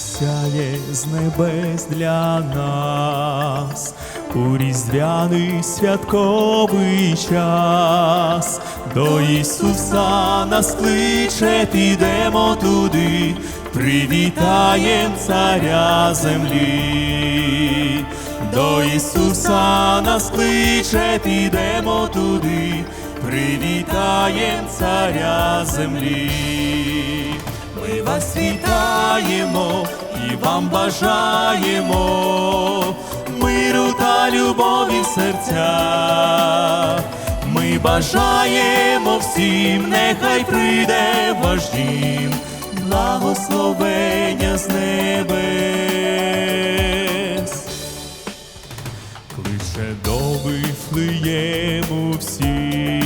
сяє з небес для нас у різдвяний святковий час. До Ісуса нас кличе, підемо туди, привітаєм царя землі. До Ісуса нас кличе, підемо туди, привітаєм царя землі. Ми вас вітаємо і вам бажаємо миру та любові в серцях. Ми бажаємо всім, нехай прийде ваш дім, благословення з небес. Кличе до Вифлеєму всіх,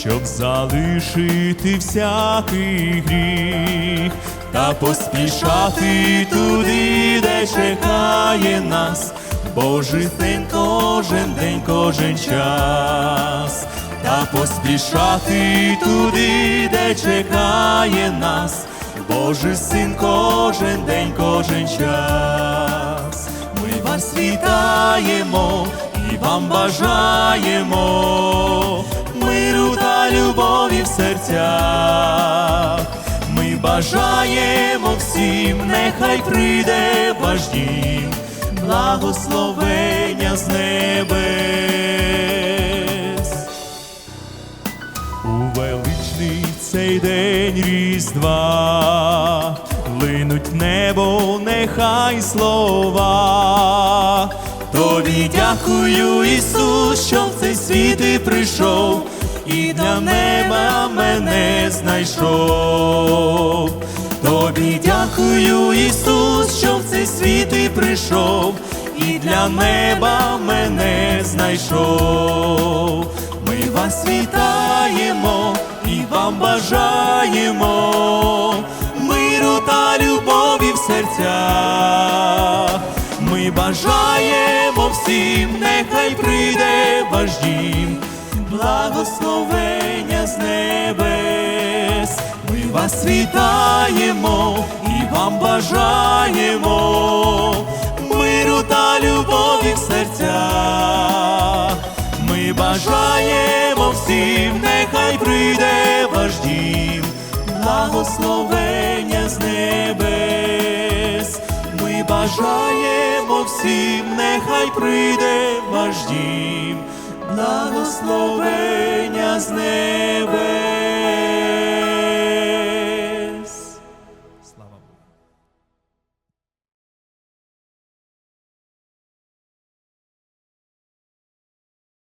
щоб залишити всякий гріх та поспішати туди, де чекає нас, Божий син кожен день, кожен час, та поспішати туди, де чекає нас, Божий син кожен день, кожен час. Ми вас вітаємо і вам бажаємо серцях. Ми бажаємо всім, нехай прийде ваш дім, благословення з небес. У величний цей день Різдва линуть небо, нехай слова. Тобі дякую, Ісус, що в цей світ ти прийшов, і для неба знайшов. Тобі дякую, Ісус, що в цей світ ти прийшов, і для неба мене знайшов. Ми вас вітаємо і вам бажаємо миру та любові в серцях. Ми бажаємо всім, нехай прийде вас вітаємо і вам бажаємо миру та любові в серцях. Ми бажаємо всім, нехай прийде ваш дім, благословення з небес. Ми бажаємо всім, нехай прийде ваш дім, благословення з небес.